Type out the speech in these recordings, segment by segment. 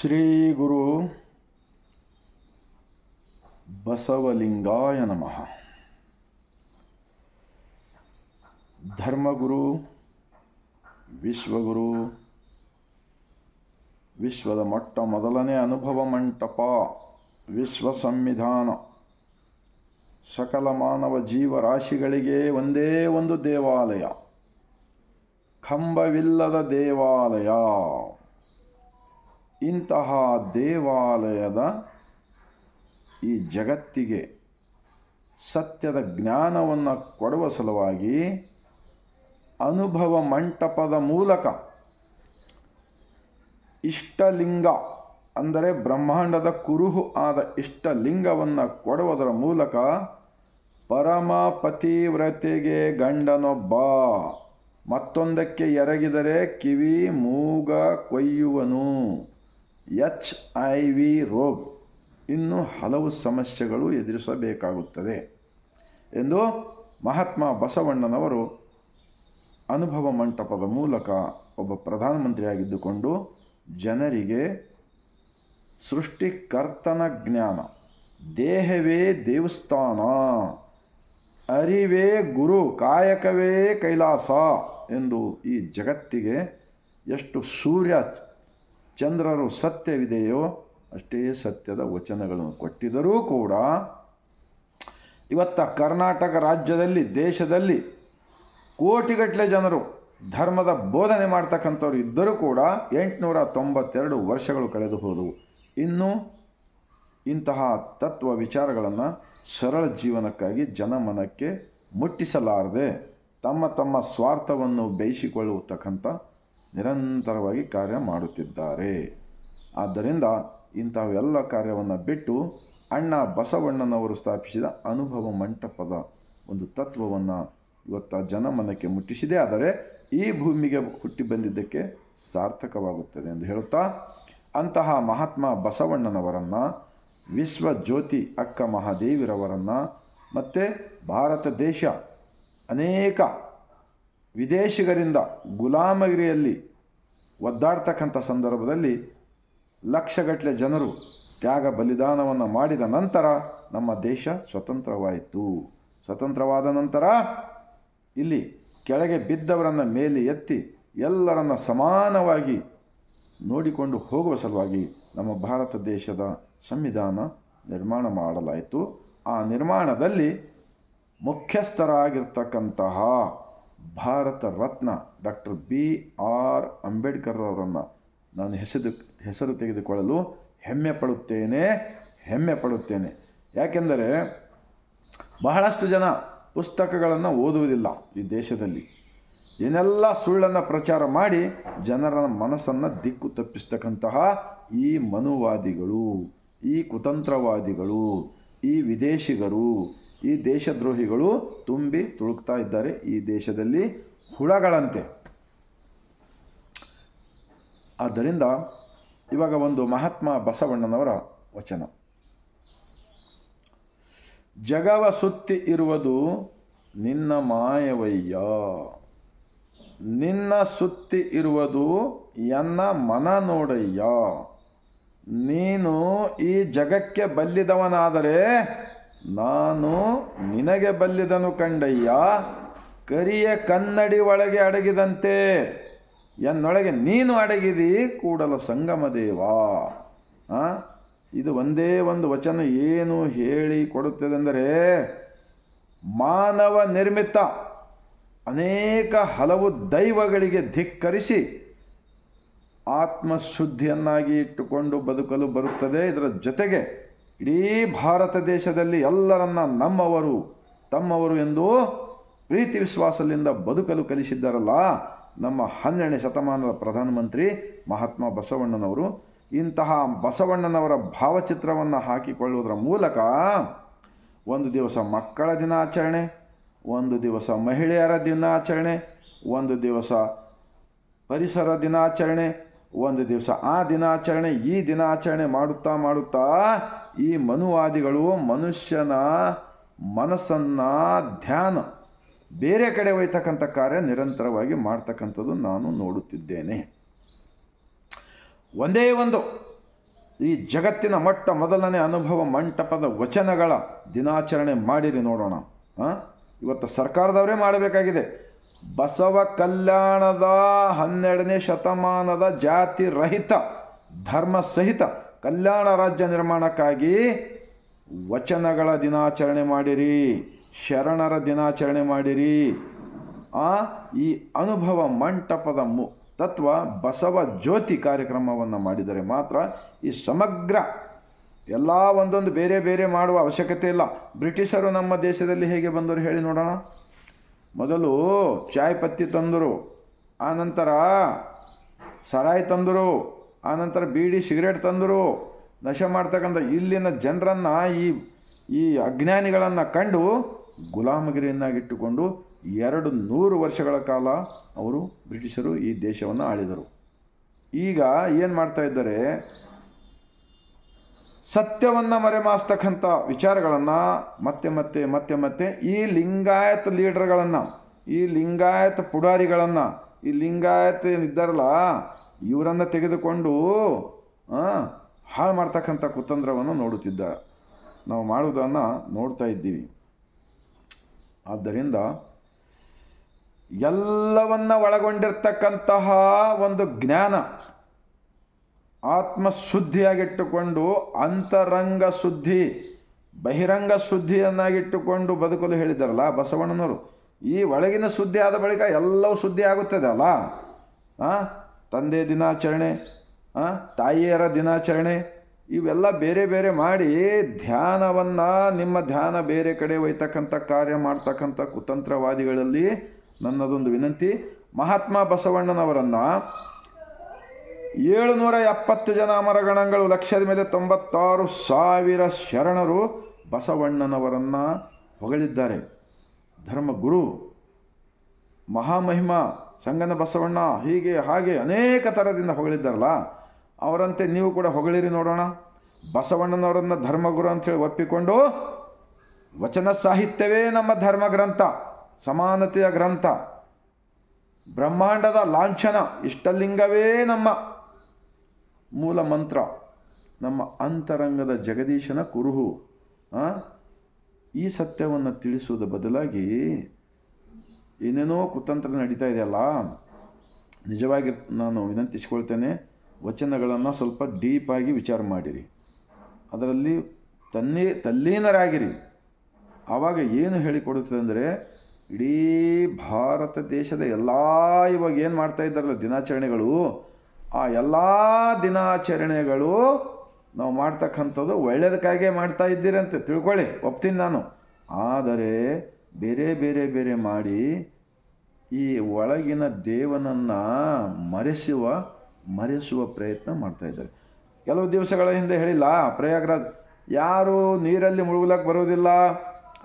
ಶ್ರೀ ಗುರು ಬಸವಲಿಂಗಾಯ ನಮಃ. ಧರ್ಮಗುರು, ವಿಶ್ವಗುರು, ವಿಶ್ವದ ಮೊಟ್ಟ ಮೊದಲನೇ ಅನುಭವ ಮಂಟಪ, ವಿಶ್ವ ಸಂವಿಧಾನ. ಸಕಲ ಮಾನವ ಜೀವರಾಶಿಗಳಿಗೆ ಒಂದೇ ಒಂದು ದೇವಾಲಯ. ಕಂಬವಿಲ್ಲದ ದೇವಾಲಯ. ಇಂತಹ ದೇವಾಲಯದ ಈ ಜಗತ್ತಿಗೆ ಸತ್ಯದ ಜ್ಞಾನವನ್ನು ಕೊಡುವ ಸಲುವಾಗಿ ಅನುಭವ ಮಂಟಪದ ಮೂಲಕ ಇಷ್ಟಲಿಂಗ ಅಂದರೆ ಬ್ರಹ್ಮಾಂಡದ ಕುರುಹು ಆದ ಇಷ್ಟಲಿಂಗವನ್ನು ಕೊಡುವುದರ ಮೂಲಕ ಪರಮ ಪತಿವ್ರತೆಗೆ ಗಂಡನೊಬ್ಬ. ಮತ್ತೊಂದಕ್ಕೆ ಎರಗಿದರೆ ಕಿವಿ, ಮೂಗ ಕೊಯ್ಯುವನು. ಎಚ್ ಐ ವಿ ರೋಗ್ ಇನ್ನೂ ಹಲವು ಸಮಸ್ಯೆಗಳು ಎದುರಿಸಬೇಕಾಗುತ್ತದೆ ಎಂದು ಮಹಾತ್ಮ ಬಸವಣ್ಣನವರು ಅನುಭವ ಮಂಟಪದ ಮೂಲಕ ಒಬ್ಬ ಪ್ರಧಾನಮಂತ್ರಿಯಾಗಿದ್ದುಕೊಂಡು ಜನರಿಗೆ ಸೃಷ್ಟಿಕರ್ತನ ಜ್ಞಾನ, ದೇಹವೇ ದೇವಸ್ಥಾನ, ಅರಿವೇ ಗುರು, ಕಾಯಕವೇ ಕೈಲಾಸ ಎಂದು ಈ ಜಗತ್ತಿಗೆ ಎಷ್ಟು ಸೂರ್ಯ ಚಂದ್ರರು ಸತ್ಯವಿದೆಯೋ ಅಷ್ಟೇ ಸತ್ಯದ ವಚನಗಳನ್ನು ಕೊಟ್ಟಿದ್ದರೂ ಕೂಡ ಇವತ್ತ ಕರ್ನಾಟಕ ರಾಜ್ಯದಲ್ಲಿ, ದೇಶದಲ್ಲಿ ಕೋಟಿಗಟ್ಟಲೆ ಜನರು ಧರ್ಮದ ಬೋಧನೆ ಮಾಡ್ತಕ್ಕಂಥವ್ರು ಇದ್ದರೂ ಕೂಡ ಎಂಟುನೂರ ತೊಂಬತ್ತೆರಡು ವರ್ಷಗಳು ಕಳೆದು ಹೋದವು. ಇನ್ನೂ ಇಂತಹ ತತ್ವ ವಿಚಾರಗಳನ್ನು ಸರಳ ಜೀವನಕ್ಕಾಗಿ ಜನಮನಕ್ಕೆ ಮುಟ್ಟಿಸಲಾರದೆ ತಮ್ಮ ತಮ್ಮ ಸ್ವಾರ್ಥವನ್ನು ಬೇಯಿಸಿಕೊಳ್ಳುತ್ತಕ್ಕಂಥ ನಿರಂತರವಾಗಿ ಕಾರ್ಯ ಮಾಡುತ್ತಿದ್ದಾರೆ. ಆದ್ದರಿಂದ ಇಂಥವೆಲ್ಲ ಕಾರ್ಯವನ್ನು ಬಿಟ್ಟು ಅಣ್ಣ ಬಸವಣ್ಣನವರು ಸ್ಥಾಪಿಸಿದ ಅನುಭವ ಮಂಟಪದ ಒಂದು ತತ್ವವನ್ನು ಇವತ್ತು ಜನಮನಕ್ಕೆ ಮುಟ್ಟಿಸಿದೆ. ಆದರೆ ಈ ಭೂಮಿಗೆ ಹುಟ್ಟಿ ಬಂದಿದ್ದಕ್ಕೆ ಸಾರ್ಥಕವಾಗುತ್ತದೆ ಎಂದು ಹೇಳುತ್ತಾ, ಅಂತಹ ಮಹಾತ್ಮ ಬಸವಣ್ಣನವರನ್ನು ವಿಶ್ವ ಜ್ಯೋತಿ ಅಕ್ಕ ಮಹಾದೇವಿರವರನ್ನು, ಮತ್ತು ಭಾರತ ದೇಶ ಅನೇಕ ವಿದೇಶಿಗರಿಂದ ಗುಲಾಮಗಿರಿಯಲ್ಲಿ ಒದ್ದಾಡ್ತಕ್ಕಂಥ ಸಂದರ್ಭದಲ್ಲಿ ಲಕ್ಷಗಟ್ಟಲೆ ಜನರು ತ್ಯಾಗ ಬಲಿದಾನವನ್ನು ಮಾಡಿದ ನಂತರ ನಮ್ಮ ದೇಶ ಸ್ವತಂತ್ರವಾಯಿತು. ಸ್ವತಂತ್ರವಾದ ನಂತರ ಇಲ್ಲಿ ಕೆಳಗೆ ಬಿದ್ದವರನ್ನು ಮೇಲೆ ಎತ್ತಿ ಎಲ್ಲರನ್ನು ಸಮಾನವಾಗಿ ನೋಡಿಕೊಂಡು ಹೋಗುವ ಸಲುವಾಗಿ ನಮ್ಮ ಭಾರತ ದೇಶದ ಸಂವಿಧಾನ ನಿರ್ಮಾಣ ಮಾಡಲಾಯಿತು. ಆ ನಿರ್ಮಾಣದಲ್ಲಿ ಮುಖ್ಯಸ್ಥರಾಗಿರ್ತಕ್ಕಂತಹ Bharat Ratna doctor B R Ambedkar ಅವರನ್ನು ನಾನು ಹೆಸರು ಹೆಸರು ತೆಗೆದುಕೊಳ್ಳಲು ಹೆಮ್ಮೆ ಪಡುತ್ತೇನೆ ಹೆಮ್ಮೆ ಪಡುತ್ತೇನೆ. ಯಾಕೆಂದರೆ ಬಹಳಷ್ಟು ಜನ ಪುಸ್ತಕಗಳನ್ನು ಓದುವುದಿಲ್ಲ ಈ ದೇಶದಲ್ಲಿ. ಏನೆಲ್ಲ ಸುಳ್ಳನ್ನು ಪ್ರಚಾರ ಮಾಡಿ ಜನರ ಮನಸ್ಸನ್ನು ದಿಕ್ಕು ತಪ್ಪಿಸ್ತಕ್ಕಂತಹ ಈ ಮನುವಾದಿಗಳು, ಈ ಕುತಂತ್ರವಾದಿಗಳು. ಈ ವಿದೇಶಿಗರು, ಈ ದೇಶದ್ರೋಹಿಗಳು ತುಂಬಿ ತುಳುಕ್ತಾ ಇದ್ದಾರೆ ಈ ದೇಶದಲ್ಲಿ ಹುಳಗಳಂತೆ. ಆದ್ದರಿಂದ ಇವಾಗ ಒಂದು ಮಹಾತ್ಮ ಬಸವಣ್ಣನವರ ವಚನ. ಜಗವ ಸುತ್ತಿ ಇರುವುದು ನಿನ್ನ ಮಾಯವಯ್ಯ. ನಿನ್ನ ಸುತ್ತಿ ಇರುವುದು ಎನ್ನ ಮನ ನೋಡಯ್ಯ. ನೀನು ಈ ಜಗಕ್ಕೆ ಬಲ್ಲಿದವನಾದರೆ ನಾನು ನಿನಗೆ ಬಲ್ಲಿದನು ಕಂಡಯ್ಯ. ಕರಿಯ ಕನ್ನಡಿ ಒಳಗೆ ಅಡಗಿದಂತೆ, ಎನ್ನೊಳಗೆ ನೀನು ಅಡಗಿದಿ ಕೂಡಲ ಸಂಗಮ ದೇವ. ಇದು ಒಂದೇ ಒಂದು ವಚನ ಏನು ಹೇಳಿ ಕೊಡುತ್ತದೆಂದರೆ, ಮಾನವ ನಿರ್ಮಿತ ಅನೇಕ ಹಲವು ದೈವಗಳಿಗೆ ಧಿಕ್ಕರಿಸಿ ಆತ್ಮಶುದ್ಧಿಯನ್ನಾಗಿ ಇಟ್ಟುಕೊಂಡು ಬದುಕಲು ಬರುತ್ತದೆ. ಇದರ ಜೊತೆಗೆ ಇಡೀ ಭಾರತ ದೇಶದಲ್ಲಿ ಎಲ್ಲರನ್ನ ನಮ್ಮವರು, ತಮ್ಮವರು ಎಂದು ಪ್ರೀತಿ ವಿಶ್ವಾಸದಿಂದ ಬದುಕಲು ಕಲಿಸಿದ್ದಾರಲ್ಲ. ನಮ್ಮ ಹನ್ನೆರಡನೇ ಶತಮಾನದ ಪ್ರಧಾನಮಂತ್ರಿ ಮಹಾತ್ಮ ಬಸವಣ್ಣನವರು ಇಂತಹ ಬಸವಣ್ಣನವರ ಭಾವಚಿತ್ರವನ್ನು ಹಾಕಿಕೊಳ್ಳುವುದರ ಮೂಲಕ ಒಂದು ದಿವಸ ಮಕ್ಕಳ ದಿನಾಚರಣೆ, ಒಂದು ದಿವಸ ಮಹಿಳೆಯರ ದಿನಾಚರಣೆ, ಒಂದು ದಿವಸ ಪರಿಸರ ದಿನಾಚರಣೆ ಒಂದು ದಿವಸ ಆ ದಿನಾಚರಣೆ, ಈ ದಿನಾಚರಣೆ ಮಾಡುತ್ತಾ ಮಾಡುತ್ತಾ ಈ ಮನುವಾದಿಗಳು ಮನುಷ್ಯನ ಮನಸ್ಸನ್ನು ಧ್ಯಾನ ಬೇರೆ ಕಡೆ ಒಯ್ತಕ್ಕಂಥ ಕಾರ್ಯ ನಿರಂತರವಾಗಿ ಮಾಡ್ತಕ್ಕಂಥದ್ದು ನಾನು ನೋಡುತ್ತಿದ್ದೇನೆ. ಒಂದೇ ಒಂದು ಈ ಜಗತ್ತಿನ ಮೊಟ್ಟ ಮೊದಲನೇ ಅನುಭವ ಮಂಟಪದ ವಚನಗಳ ದಿನಾಚರಣೆ ಮಾಡಿರಿ ನೋಡೋಣ? ಇವತ್ತು ಸರ್ಕಾರದವರೇ ಮಾಡಬೇಕಾಗಿದೆ. ಬಸವ ಕಲ್ಯಾಣದ ಹನ್ನೆರಡನೇ ಶತಮಾನದ ಜಾತಿ ರಹಿತ, ಧರ್ಮ ಸಹಿತ ಕಲ್ಯಾಣ ರಾಜ್ಯ ನಿರ್ಮಾಣಕ್ಕಾಗಿ ವಚನಗಳ ದಿನಾಚರಣೆ ಮಾಡಿರಿ, ಶರಣರ ದಿನಾಚರಣೆ ಮಾಡಿರಿ. ಆ, ಈ ಅನುಭವ ಮಂಟಪದ ಮು, ತತ್ವ ಬಸವ ಜ್ಯೋತಿ ಕಾರ್ಯಕ್ರಮವನ್ನು ಮಾಡಿದರೆ ಮಾತ್ರ ಈ ಸಮಗ್ರ ಎಲ್ಲ ಒಂದೊಂದು ಬೇರೆ ಬೇರೆ ಮಾಡುವ ಅವಶ್ಯಕತೆ ಇಲ್ಲ. ಬ್ರಿಟಿಷರು ನಮ್ಮ ದೇಶದಲ್ಲಿ ಹೇಗೆ ಬಂದರು ಹೇಳಿ ನೋಡೋಣ. ಮೊದಲು ಚಾಯ್ ಪತ್ತಿ ತಂದರು, ಆನಂತರ ಸರಾಯಿ ತಂದರು, ಆನಂತರ ಬೀಡಿ ಸಿಗರೇಟ್ ತಂದರು. ನಶೆ ಮಾಡ್ತಕ್ಕಂಥ ಇಲ್ಲಿನ ಜನರನ್ನು, ಈ ಈ ಅಜ್ಞಾನಿಗಳನ್ನು ಕಂಡು ಗುಲಾಮಗಿರಿಯನ್ನಾಗಿಟ್ಟುಕೊಂಡು ಎರಡು ನೂರು ವರ್ಷಗಳ ಕಾಲ ಅವರು ಬ್ರಿಟಿಷರು ಈ ದೇಶವನ್ನು ಆಳಿದರು. ಈಗ ಏನು ಮಾಡ್ತಾ ಇದ್ದಾರೆ? ಸತ್ಯವನ್ನು ಮರೆಮಾಸ್ತಕ್ಕಂಥ ವಿಚಾರಗಳನ್ನು ಮತ್ತೆ ಮತ್ತೆ ಮತ್ತೆ ಮತ್ತೆ ಈ ಲಿಂಗಾಯತ ಲೀಡರ್ಗಳನ್ನು, ಈ ಲಿಂಗಾಯತ ಪುಡಾರಿಗಳನ್ನು, ಈ ಲಿಂಗಾಯತ ಏನಿದ್ದಾರಲ್ಲ, ಇವರನ್ನು ತೆಗೆದುಕೊಂಡು ಹಾಳು ಮಾಡ್ತಕ್ಕಂಥ ಕುತಂತ್ರವನ್ನು ನೋಡುತ್ತಿದ್ದ ನಾವು ಮಾಡುವುದನ್ನು ನೋಡ್ತಾ ಇದ್ದೀವಿ. ಆದ್ದರಿಂದ ಎಲ್ಲವನ್ನ ಒಳಗೊಂಡಿರ್ತಕ್ಕಂತಹ ಒಂದು ಜ್ಞಾನ ಆತ್ಮಶುದ್ಧಿಯಾಗಿಟ್ಟುಕೊಂಡು ಅಂತರಂಗ ಶುದ್ಧಿ, ಬಹಿರಂಗ ಶುದ್ಧಿಯನ್ನಾಗಿಟ್ಟುಕೊಂಡು ಬದುಕಲು ಹೇಳಿದ್ದಾರಲ್ಲ ಬಸವಣ್ಣನವರು ಈ ಒಳಗಿನ ಶುದ್ಧಿ ಆದ ಬಳಿಕ ಎಲ್ಲವೂ ಶುದ್ಧಿ ಆಗುತ್ತದೆ ಅಲ್ಲ? ತಂದೆ ದಿನಾಚರಣೆ? ತಾಯಿಯರ ದಿನಾಚರಣೆ, ಇವೆಲ್ಲ ಬೇರೆ ಬೇರೆ ಮಾಡಿ ಧ್ಯಾನವನ್ನು ನಿಮ್ಮ ಧ್ಯಾನ ಬೇರೆ ಕಡೆ ಒಯ್ತಕ್ಕಂಥ ಕಾರ್ಯ ಮಾಡ್ತಕ್ಕಂಥ ಕುತಂತ್ರವಾದಿಗಳಲ್ಲಿ ನನ್ನದೊಂದು ವಿನಂತಿ ಮಹಾತ್ಮ ಬಸವಣ್ಣನವರನ್ನು ಏಳುನೂರ ಎಪ್ಪತ್ತು ಜನ ಅಮರಗಣಗಳು ಲಕ್ಷದ ಮೇಲೆ ತೊಂಬತ್ತಾರು ಸಾವಿರ ಶರಣರು ಬಸವಣ್ಣನವರನ್ನು ಹೊಗಳಿದ್ದಾರೆ. ಧರ್ಮಗುರು, ಮಹಾಮಹಿಮ, ಸಂಗನ ಬಸವಣ್ಣ ಹೀಗೆ ಹಾಗೆ ಅನೇಕ ಥರದಿಂದ ಹೊಗಳಿದ್ದಾರಲ್ಲ, ಅವರಂತೆ ನೀವು ಕೂಡ ಹೊಗಳಿರಿ ನೋಡೋಣ. ಬಸವಣ್ಣನವರನ್ನು ಧರ್ಮಗುರು ಅಂಥೇಳಿ ಒಪ್ಪಿಕೊಂಡು ವಚನ ಸಾಹಿತ್ಯವೇ ನಮ್ಮ ಧರ್ಮ ಗ್ರಂಥ, ಸಮಾನತೆಯ ಗ್ರಂಥ. ಬ್ರಹ್ಮಾಂಡದ ಲಾಂಛನ, ಇಷ್ಟಲಿಂಗವೇ ನಮ್ಮ ಮೂಲ ಮಂತ್ರ. ನಮ್ಮ ಅಂತರಂಗದ ಜಗದೀಶನ ಕುರುಹು? ಈ ಸತ್ಯವನ್ನು ತಿಳಿಸುವುದ ಬದಲಾಗಿ ಏನೇನೋ ಕುತಂತ್ರ ನಡೀತಾ ಇದೆಯಲ್ಲ ನಿಜವಾಗಿ ನಾನು ವಿನಂತಿಸಿಕೊಳ್ತೇನೆ, ವಚನಗಳನ್ನು ಸ್ವಲ್ಪ ಡೀಪಾಗಿ ವಿಚಾರ ಮಾಡಿರಿ. ಅದರಲ್ಲಿ ತನ್ನೇ ತಲ್ಲೀನರಾಗಿರಿ. ಆವಾಗ ಏನು ಹೇಳಿಕೊಡುತ್ತದೆ ಅಂದರೆ, ಇಡೀ ಭಾರತ ದೇಶದ ಎಲ್ಲ ಇವಾಗ ಏನು ಮಾಡ್ತಾ ಇದ್ದಾರಲ್ಲ ದಿನಾಚರಣೆಗಳು ಆ ಎಲ್ಲ ದಿನಾಚರಣೆಗಳು ನಾವು ಮಾಡ್ತಕ್ಕಂಥದ್ದು ಒಳ್ಳೆಯದಕ್ಕಾಗೇ ಮಾಡ್ತಾ ಇದ್ದೀರಿ ಅಂತ ತಿಳ್ಕೊಳ್ಳಿ, ಒಪ್ತೀನಿ ನಾನು. ಆದರೆ ಬೇರೆ ಬೇರೆ ಬೇರೆ ಮಾಡಿ ಈ ಒಳಗಿನ ದೇವನನ್ನು ಮರೆಸುವ ಮರೆಸುವ ಪ್ರಯತ್ನ ಮಾಡ್ತಾ ಇದ್ದಾರೆ. ಕೆಲವು ದಿವಸಗಳ ಹಿಂದೆ ಹೇಳಿಲ್ಲ, ಪ್ರಯಾಗ್ರಾಜ್, ಯಾರು ನೀರಲ್ಲಿ ಮುಳುಗಲಕ್ಕೆ ಬರೋದಿಲ್ಲ.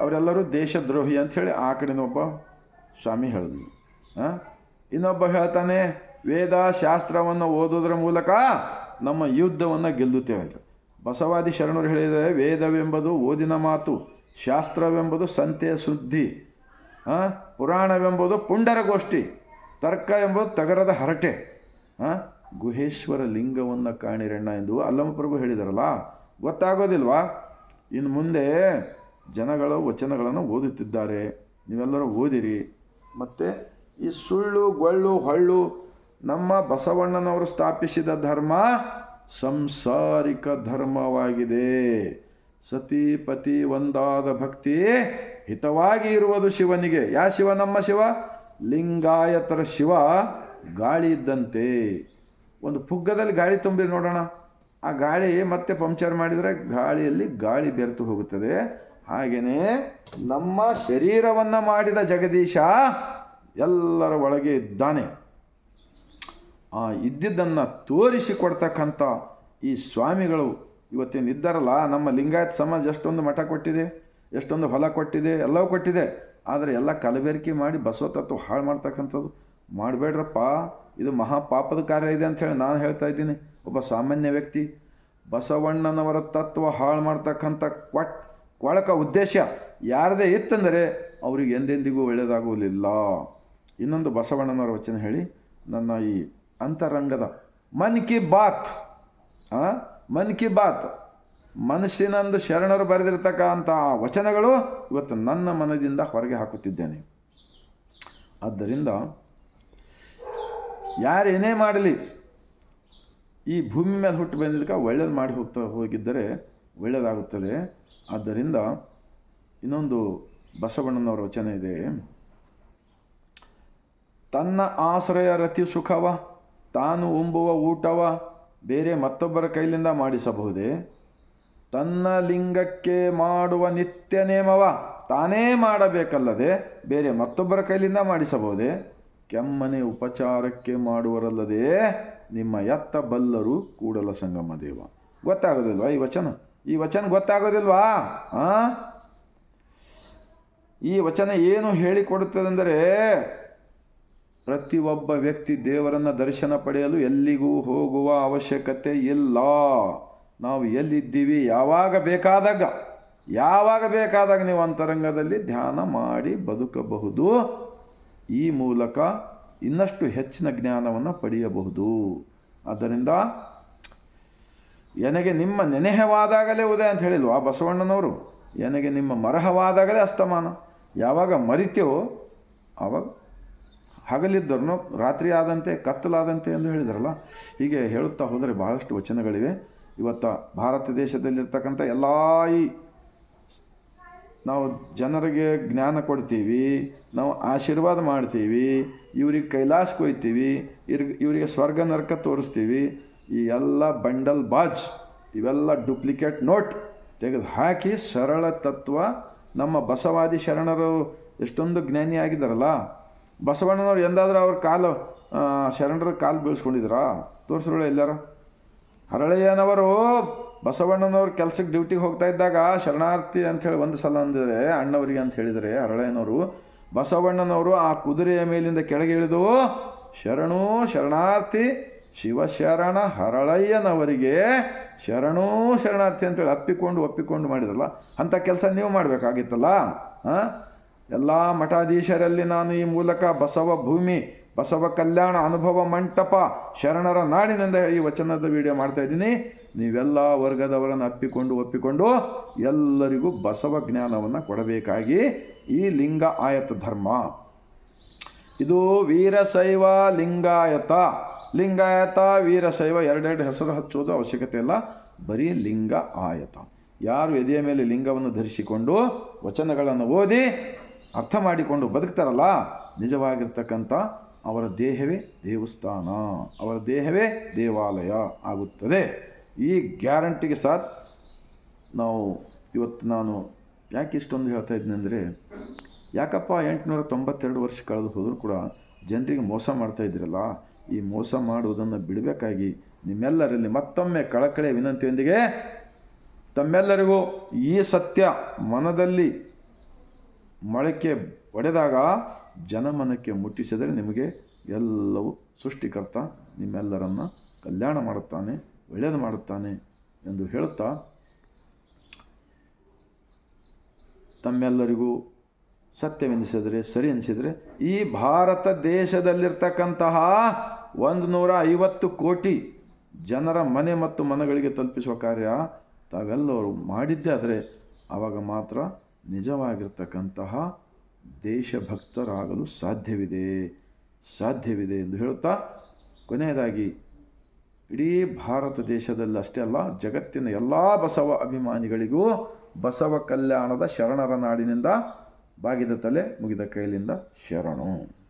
ಅವರೆಲ್ಲರೂ ದೇಶದ್ರೋಹಿ ಅಂಥೇಳಿ ಆ ಕಡೆಯಿಂದ ಒಬ್ಬ ಸ್ವಾಮಿ ಹೇಳಿದ್ವಿ ಇನ್ನೊಬ್ಬ ಹೇಳ್ತಾನೆ ವೇದ ಶಾಸ್ತ್ರವನ್ನು ಓದೋದ್ರ ಮೂಲಕ ನಮ್ಮ ಯುದ್ಧವನ್ನು ಗೆಲ್ಲುತ್ತೇವೆ ಅಂತ ಬಸವಾದಿ ಶರಣರು ಹೇಳಿದರೆ ವೇದವೆಂಬುದು ಓದಿನ ಮಾತು, ಶಾಸ್ತ್ರವೆಂಬುದು ಸಂತೆಯ ಸುದ್ದಿ? ಪುರಾಣವೆಂಬುದು ಪುಂಡರಗೋಷ್ಠಿ, ತರ್ಕ ಎಂಬುದು ತಗರದ ಹರಟೆ? ಗುಹೇಶ್ವರ ಲಿಂಗವನ್ನು ಕಾಣಿರಣ್ಣ ಎಂದು ಅಲ್ಲಮಪ್ರಭು ಹೇಳಿದಾರಲ್ಲ, ಗೊತ್ತಾಗೋದಿಲ್ವಾ ಇನ್ನು ಮುಂದೆ ಜನಗಳು ವಚನಗಳನ್ನು ಓದುತ್ತಿದ್ದಾರೆ, ನೀವೆಲ್ಲರೂ ಓದಿರಿ ಮತ್ತು ಈ ಸುಳ್ಳು, ಗೊಳ್ಳು, ಹೊಳ್ಳು ನಮ್ಮ ಬಸವಣ್ಣನವರು ಸ್ಥಾಪಿಸಿದ ಧರ್ಮ ಸಂಸಾರಿಕ ಧರ್ಮವಾಗಿದೆ. ಸತಿ ಪತಿ ಒಂದಾದ ಭಕ್ತಿ ಹಿತವಾಗಿ ಇರುವುದು ಶಿವನಿಗೆ. ಯಾ ಶಿವ? ನಮ್ಮ ಶಿವ? ಲಿಂಗಾಯತರ ಶಿವ ಗಾಳಿ ಇದ್ದಂತೆ. ಒಂದು ಪುಗ್ಗದಲ್ಲಿ ಗಾಳಿ ತುಂಬಿ ನೋಡೋಣ. ಆ ಗಾಳಿ ಮತ್ತೆ ಪಂಚರ್ ಮಾಡಿದರೆ ಗಾಳಿಯಲ್ಲಿ ಗಾಳಿ ಬೆರೆತು ಹೋಗುತ್ತದೆ. ಹಾಗೆಯೇ ನಮ್ಮ ಶರೀರವನ್ನು ಮಾಡಿದ ಜಗದೀಶ ಎಲ್ಲರ ಒಳಗೆ ಇದ್ದಾನೆ. ಆ ಇದ್ದಿದ್ದನ್ನು ತೋರಿಸಿಕೊಡ್ತಕ್ಕಂಥ ಈ ಸ್ವಾಮಿಗಳು ಇವತ್ತೇನು ಇದ್ದಾರಲ್ಲ, ನಮ್ಮ ಲಿಂಗಾಯತ್ ಸಮಾಜ ಎಷ್ಟೊಂದು ಮಠ ಕೊಟ್ಟಿದೆ, ಎಷ್ಟೊಂದು ಹೊಲ ಕೊಟ್ಟಿದೆ, ಎಲ್ಲವೂ ಕೊಟ್ಟಿದೆ. ಆದರೆ ಎಲ್ಲ ಕಲಬೆರಕೆ ಮಾಡಿ ಬಸವ ತತ್ವ ಹಾಳು ಮಾಡ್ತಕ್ಕಂಥದ್ದು. ಮಾಡಬೇಡ್ರಪ್ಪ, ಇದು ಮಹಾಪಾಪದ ಕಾರ್ಯ ಇದೆ ಅಂಥೇಳಿ ನಾನು ಹೇಳ್ತಾ ಇದ್ದೀನಿ. ಒಬ್ಬ ಸಾಮಾನ್ಯ ವ್ಯಕ್ತಿ, ಬಸವಣ್ಣನವರ ತತ್ವ ಹಾಳು ಮಾಡ್ತಕ್ಕಂಥ ಕ್ವಟ್ ಕೊಳಕ ಉದ್ದೇಶ ಯಾರದೇ ಇತ್ತಂದರೆ ಅವರಿಗೆ ಎಂದೆಂದಿಗೂ ಒಳ್ಳೆಯದಾಗುವುದಿಲ್ಲ. ಇನ್ನೊಂದು ಬಸವಣ್ಣನವರ ವಚನ ಹೇಳಿ, ನನ್ನ ಈ ಅಂತರಂಗದ. ಮನ್ ಕಿ ಬಾತ್? ಮನ್ ಕಿ ಬಾತ್. ಮನಸ್ಸಿನಂದು ಶರಣರು ಬರೆದಿರ್ತಕ್ಕಂಥ ವಚನಗಳು ಇವತ್ತು ನನ್ನ ಮನದಿಂದ ಹೊರಗೆ ಹಾಕುತ್ತಿದ್ದೇನೆ. ಆದ್ದರಿಂದ ಯಾರೇನೇ ಮಾಡಲಿ, ಈ ಭೂಮಿ ಮೇಲೆ ಹುಟ್ಟು ಬಂದಿದ್ದಕ್ಕೆ ಒಳ್ಳೇದು ಮಾಡಿ ಹೋಗ್ತಾ ಹೋಗಿದ್ದರೆ ಒಳ್ಳೆಯದಾಗುತ್ತದೆ ಆದ್ದರಿಂದ ಇನ್ನೊಂದು ಬಸವಣ್ಣನವರ ವಚನ ಇದೆ. ತನ್ನ ಆಶ್ರಯ ರತಿ ಸುಖವ ತಾನು ಉಂಬುವ ಊಟವ ಬೇರೆ ಮತ್ತೊಬ್ಬರ ಕೈಲಿಂದ ಮಾಡಿಸಬಹುದೇ? ತನ್ನ ಲಿಂಗಕ್ಕೆ ಮಾಡುವ ನಿತ್ಯ ನೇಮವ ತಾನೇ ಮಾಡಬೇಕಲ್ಲದೆ ಬೇರೆ ಮತ್ತೊಬ್ಬರ ಕೈಲಿಂದ ಮಾಡಿಸಬಹುದೇ? ಕೆಮ್ಮನೆ ಉಪಚಾರಕ್ಕೆ ಮಾಡುವರಲ್ಲದೆ ನಿಮ್ಮ ಎತ್ತ ಬಲ್ಲರು ಕೂಡಲ ಸಂಗಮ ದೇವ. ಗೊತ್ತಾಗೋದಿಲ್ವಾ ಈ ವಚನ? ಈ ವಚನ ಗೊತ್ತಾಗೋದಿಲ್ವಾ? ಆ? ಈ ವಚನ ಏನು ಹೇಳಿಕೊಡುತ್ತದೆಂದರೆ ಪ್ರತಿಯೊಬ್ಬ ವ್ಯಕ್ತಿ ದೇವರನ್ನ ದರ್ಶನ ಪಡೆಯಲು ಎಲ್ಲಿಗೂ ಹೋಗುವ ಅವಶ್ಯಕತೆ ಇಲ್ಲ. ನಾವು ಎಲ್ಲಿದ್ದೀವಿ? ಯಾವಾಗ ಬೇಕಾದಾಗ. ಯಾವಾಗ ಬೇಕಾದಾಗ ನೀವು ಅಂತರಂಗದಲ್ಲಿ ಧ್ಯಾನ ಮಾಡಿ ಬದುಕಬಹುದು. ಈ ಮೂಲಕ ಇನ್ನಷ್ಟು ಹೆಚ್ಚಿನ ಜ್ಞಾನವನ್ನು ಪಡೆಯಬಹುದು. ಆದ್ದರಿಂದ ನನಗೆ ನಿಮ್ಮ ನೆನೆಹವಾದಾಗಲೇ ಉದಯ ಅಂತ ಹೇಳಿಲ್ವಾ ಬಸವಣ್ಣನವರು? ನನಗೆ ನಿಮ್ಮ ಮರಹವಾದಾಗಲೇ ಅಸ್ತಮಾನ. ಯಾವಾಗ ಮರಿತೇವೋ ಆವಾಗ ಹಗಲಿದ್ದರನು ರಾತ್ರಿ ಆದಂತೆ, ಕತ್ತಲಾದಂತೆ ಎಂದು ಹೇಳಿದ್ರಲ್ಲ, ಹೀಗೆ ಹೇಳುತ್ತಾ ಹೋದರೆ ಬಹಳಷ್ಟು ವಚನಗಳಿವೆ. ಇವತ್ತು ಭಾರತ ದೇಶದಲ್ಲಿರ್ತಕ್ಕಂಥ ಎಲ್ಲ ಈ ನಾವು ಜನರಿಗೆ ಜ್ಞಾನ ಕೊಡ್ತೀವಿ, ನಾವು ಆಶೀರ್ವಾದ ಮಾಡ್ತೀವಿ, ಇವ್ರಿಗೆ ಕೈಲಾಸಕ್ಕೆ ಹೋಯ್ತೀವಿ ಇವ್ರಿಗೆ ಇವರಿಗೆ ಸ್ವರ್ಗ ನರಕ ತೋರಿಸ್ತೀವಿ, ಈ ಎಲ್ಲ ಬಂಡಲ್ ಬಾಜ್, ಇವೆಲ್ಲ ಡೂಪ್ಲಿಕೇಟ್ ನೋಟ್ ತೆಗೆದು ಹಾಕಿ ಸರಳ ತತ್ವ ನಮ್ಮ ಬಸವಾದಿ ಶರಣರು ಎಷ್ಟೊಂದು ಜ್ಞಾನಿ ಆಗಿದ್ದಾರಲ್ಲ ಬಸವಣ್ಣನವ್ರು ಎಂದಾದರೂ ಅವ್ರ ಕಾಲು ಶರಣರ ಕಾಲು ಬೀಳ್ಸ್ಕೊಂಡಿದ್ರಾ ತೋರಿಸ್ರೋಳೆ ಎಲ್ಲಾರ ಹರಳಯ್ಯನವರು ಬಸವಣ್ಣನವ್ರ ಕೆಲ್ಸಕ್ಕೆ ಡ್ಯೂಟಿಗೆ ಹೋಗ್ತಾ ಇದ್ದಾಗ ಶರಣಾರ್ಥಿ ಅಂಥೇಳಿ ಒಂದು ಸಲ ಅಂದರೆ ಅಣ್ಣವರಿಗೆ ಅಂತ ಹೇಳಿದರೆ ಹರಳಯ್ಯನವರು ಬಸವಣ್ಣನವರು ಆ ಕುದುರೆಯ ಮೇಲಿಂದ ಕೆಳಗೆ ಇಳಿದು, ಶರಣು ಶರಣಾರ್ಥಿ, ಶಿವಶರಣ ಹರಳಯ್ಯನವರಿಗೆ ಶರಣೂ ಶರಣಾರ್ಥಿ ಅಂತೇಳಿ ಅಪ್ಪಿಕೊಂಡು, ಒಪ್ಪಿಕೊಂಡು ಮಾಡಿದ್ರಲ್ಲ ಅಂಥ ಕೆಲಸ ನೀವು ಮಾಡಬೇಕಾಗಿತ್ತಲ್ಲ ಹಾಂ ಎಲ್ಲ ಮಠಾಧೀಶರಲ್ಲಿ ನಾನು ಈ ಮೂಲಕ ಬಸವ ಭೂಮಿ, ಬಸವ ಕಲ್ಯಾಣ ಅನುಭವ ಮಂಟಪ ಶರಣರ ನಾಡಿನಿಂದ ಈ ವಚನದ ವಿಡಿಯೋ ಮಾಡ್ತಾ ಇದ್ದೀನಿ. ನೀವೆಲ್ಲ ವರ್ಗದವರನ್ನು ಅಪ್ಪಿಕೊಂಡು ಒಪ್ಪಿಕೊಂಡು ಎಲ್ಲರಿಗೂ ಬಸವ ಜ್ಞಾನವನ್ನು ಕೊಡಬೇಕಾಗಿ ಈ ಲಿಂಗ ಆಯತ ಧರ್ಮ. ಇದು ವೀರಶೈವ ಲಿಂಗಾಯತ. ಲಿಂಗಾಯತ ವೀರಶೈವ ಎರಡೆರಡು ಹೆಸರು ಹಚ್ಚೋದು ಅವಶ್ಯಕತೆ ಇಲ್ಲ. ಬರೀ ಲಿಂಗ ಆಯತ ಯಾರು ಎದೆಯ ಮೇಲೆ ಲಿಂಗವನ್ನು ಧರಿಸಿಕೊಂಡು ವಚನಗಳನ್ನು ಓದಿ ಅರ್ಥ ಮಾಡಿಕೊಂಡು ಬದುಕ್ತಾರಲ್ಲ? ನಿಜವಾಗಿರ್ತಕ್ಕಂಥ ಅವರ ದೇಹವೇ ದೇವಸ್ಥಾನ. ಅವರ ದೇಹವೇ ದೇವಾಲಯ ಆಗುತ್ತದೆ. ಈ ಗ್ಯಾರಂಟಿಗೆ ಸಾಥ್ ನಾವು ಇವತ್ತು ನಾನು ಯಾಕೆ ಇಷ್ಟೊಂದು ಹೇಳ್ತಾ ಇದ್ದೀನಿ ಅಂದರೆ, ಯಾಕಪ್ಪ ಎಂಟುನೂರ ತೊಂಬತ್ತೆರಡು ವರ್ಷ ಕಳೆದು ಹೋದರೂ ಕೂಡ ಜನರಿಗೆ ಮೋಸ ಮಾಡ್ತಾ ಇದ್ದೀರಲ್ಲ? ಈ ಮೋಸ ಮಾಡುವುದನ್ನು ಬಿಡಬೇಕಾಗಿ ನಿಮ್ಮೆಲ್ಲರಲ್ಲಿ ಮತ್ತೊಮ್ಮೆ ಕಳಕಳಿಯ ವಿನಂತಿಯೊಂದಿಗೆ ತಮ್ಮೆಲ್ಲರಿಗೂ ಈ ಸತ್ಯ ಮನದಲ್ಲಿ ಮೊಳಕೆ ಒಡೆದಾಗ ಜನಮನಕ್ಕೆ ಮುಟ್ಟಿಸಿದರೆ ನಿಮಗೆ ಎಲ್ಲವೂ ಸೃಷ್ಟಿಕರ್ತ ನಿಮ್ಮೆಲ್ಲರನ್ನು ಕಲ್ಯಾಣ ಮಾಡುತ್ತಾನೆ, ಒಳ್ಳೆಯದು ಮಾಡುತ್ತಾನೆ ಎಂದು ಹೇಳುತ್ತಾ ತಮ್ಮೆಲ್ಲರಿಗೂ ಸತ್ಯವೆನಿಸಿದರೆ, ಸರಿ ಅನಿಸಿದರೆ ಈ ಭಾರತ ದೇಶದಲ್ಲಿರ್ತಕ್ಕಂತಹ ಒಂದು ನೂರ ಐವತ್ತು ಕೋಟಿ ಜನರ ಮನೆ ಮತ್ತು ಮನಗಳಿಗೆ ತಲುಪಿಸುವ ಕಾರ್ಯ ತಾವೆಲ್ಲರೂ ಮಾಡಿದ್ದೇ ಆದರೆ ಆವಾಗ ಮಾತ್ರ ನಿಜವಾಗಿರ್ತಕ್ಕಂತಹ ದೇಶಭಕ್ತರಾಗಲು ಸಾಧ್ಯವಿದೆ. ಸಾಧ್ಯವಿದೆ ಎಂದು ಹೇಳುತ್ತಾ ಕೊನೆಯದಾಗಿ, ಇಡೀ ಭಾರತ ದೇಶದಲ್ಲಿ ಅಷ್ಟೇ ಅಲ್ಲ, ಜಗತ್ತಿನ ಎಲ್ಲ ಬಸವ ಅಭಿಮಾನಿಗಳಿಗೂ ಬಸವ ಕಲ್ಯಾಣದ ಶರಣರ ನಾಡಿನಿಂದ ಬಾಗಿದ ತಲೆ ಮುಗಿದ ಕೈಲಿಂದ ಶರಣು.